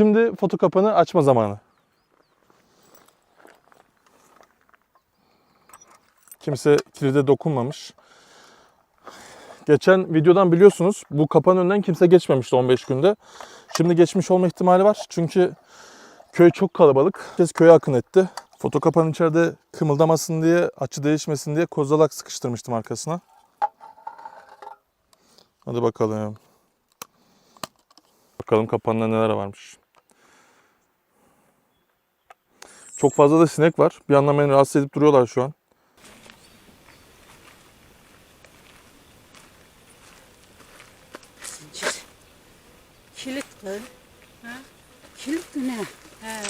Şimdi foto kapanı açma zamanı. Kimse kilide dokunmamış. Geçen videodan biliyorsunuz bu kapanın önünden kimse geçmemişti 15 günde. Şimdi geçmiş olma ihtimali var. Çünkü köy çok kalabalık. Herkes köye akın etti. Foto kapanın içeride kımıldamasın diye, açı değişmesin diye kozalak sıkıştırmıştım arkasına. Hadi bakalım. Bakalım kapanında neler varmış. Çok fazla da sinek var. Bir yandan beni rahatsız edip duruyorlar şu an. Zincir. Kilit kız. Ha? Kilit mi ne? He.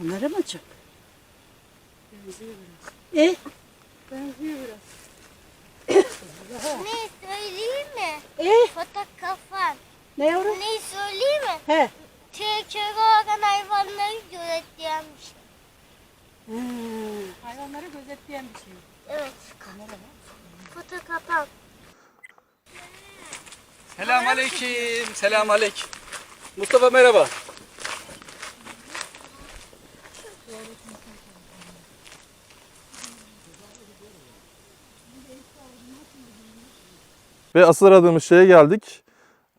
Bunları mı açık? Benziyor biraz. E? Benziyor biraz. Ne söyleyeyim mi? E? Foto kafan. Ne yavrum? Ne söyleyeyim mi? He. Tehlikeli olan hayvanları gözetleyen bir şey. Hmm. Hayvanları gözetleyen bir şey. Evet. Foto kapan. Selam aleyküm. Selam aleyküm. Mustafa merhaba. Ve asıl aradığımız şeye geldik.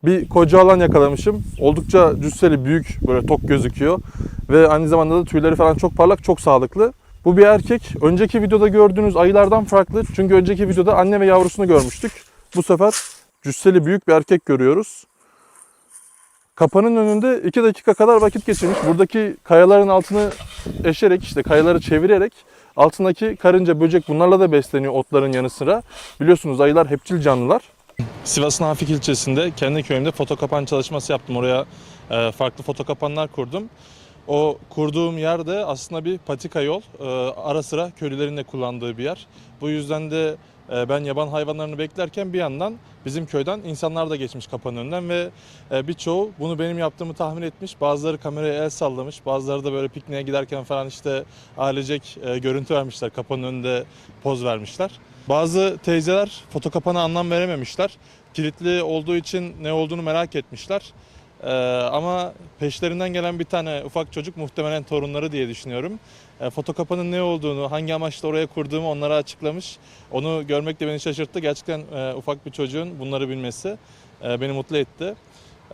Bir koca alan yakalamışım. Oldukça cüsseli, büyük, böyle tok gözüküyor. Ve aynı zamanda da tüyleri falan çok parlak, çok sağlıklı. Bu bir erkek. Önceki videoda gördüğünüz ayılardan farklı. Çünkü önceki videoda anne ve yavrusunu görmüştük. Bu sefer cüsseli büyük bir erkek görüyoruz. Kapanın önünde 2 dakika kadar vakit geçirmiş. Buradaki kayaların altını eşerek, işte kayaları çevirerek altındaki karınca, böcek bunlarla da besleniyor otların yanı sıra. Biliyorsunuz ayılar hepçil canlılar. Sivas'ın Hafik ilçesinde kendi köyümde foto kapan çalışması yaptım. Oraya e, farklı foto kapanlar kurdum. O kurduğum yerde aslında bir patika yol. E, ara sıra köylülerin de kullandığı bir yer. Bu yüzden de ben yaban hayvanlarını beklerken bir yandan bizim köyden insanlar da geçmiş kapanın önünden ve e, birçoğu bunu benim yaptığımı tahmin etmiş. Bazıları kameraya el sallamış, bazıları da böyle pikniğe giderken falan işte ailecek e, görüntü vermişler, kapanın önünde poz vermişler. Bazı teyzeler foto kapana anlam verememişler. Kilitli olduğu için ne olduğunu merak etmişler. Ee, ama peşlerinden gelen bir tane ufak çocuk muhtemelen torunları diye düşünüyorum. E, foto kapanın ne olduğunu, hangi amaçla oraya kurduğumu onlara açıklamış. Onu görmek de beni şaşırttı. Gerçekten e, ufak bir çocuğun bunları bilmesi e, beni mutlu etti.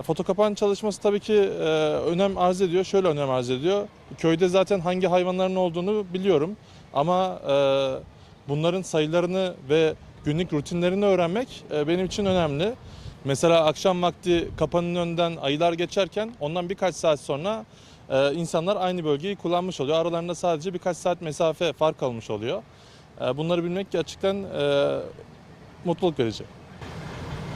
E, Foto kapan çalışması tabii ki önem arz ediyor. Şöyle önem arz ediyor. Köyde zaten hangi hayvanların olduğunu biliyorum. Ama bunların sayılarını ve günlük rutinlerini öğrenmek benim için önemli. Mesela akşam vakti kapanın önünden ayılar geçerken ondan birkaç saat sonra e, insanlar aynı bölgeyi kullanmış oluyor. Aralarında sadece birkaç saat mesafe fark kalmış oluyor. E, bunları bilmek gerçekten e, mutluluk verici.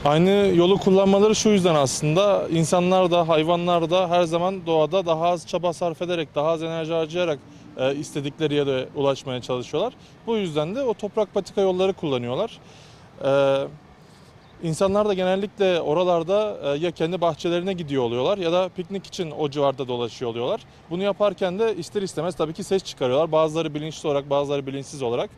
Aynı yolu kullanmaları şu yüzden aslında insanlar da hayvanlar da her zaman doğada daha az çaba sarf ederek, daha az enerji harcayarak e, istedikleri yere ulaşmaya çalışıyorlar. Bu yüzden de o toprak patika yolları kullanıyorlar. E, insanlar da genellikle oralarda e, ya kendi bahçelerine gidiyor oluyorlar ya da piknik için o civarda dolaşıyor oluyorlar. Bunu yaparken de ister istemez tabii ki ses çıkarıyorlar. Bazıları bilinçli olarak, bazıları bilinçsiz olarak.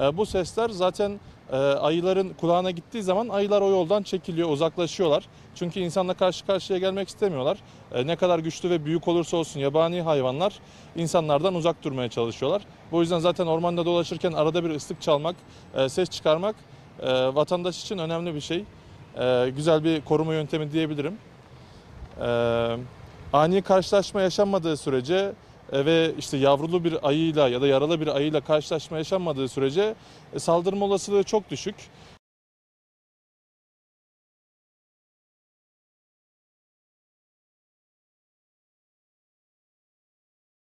E, bu sesler zaten e, ayıların kulağına gittiği zaman ayılar o yoldan çekiliyor, uzaklaşıyorlar. Çünkü insanla karşı karşıya gelmek istemiyorlar. Ne kadar güçlü ve büyük olursa olsun yabani hayvanlar insanlardan uzak durmaya çalışıyorlar. Bu yüzden zaten ormanda dolaşırken arada bir ıslık çalmak, ses çıkarmak e, vatandaş için önemli bir şey. E, güzel bir koruma yöntemi diyebilirim. E, ani karşılaşma yaşanmadığı sürece e, ve işte yavrulu bir ayıyla ya da yaralı bir ayıyla karşılaşma yaşanmadığı sürece e, saldırma olasılığı çok düşük.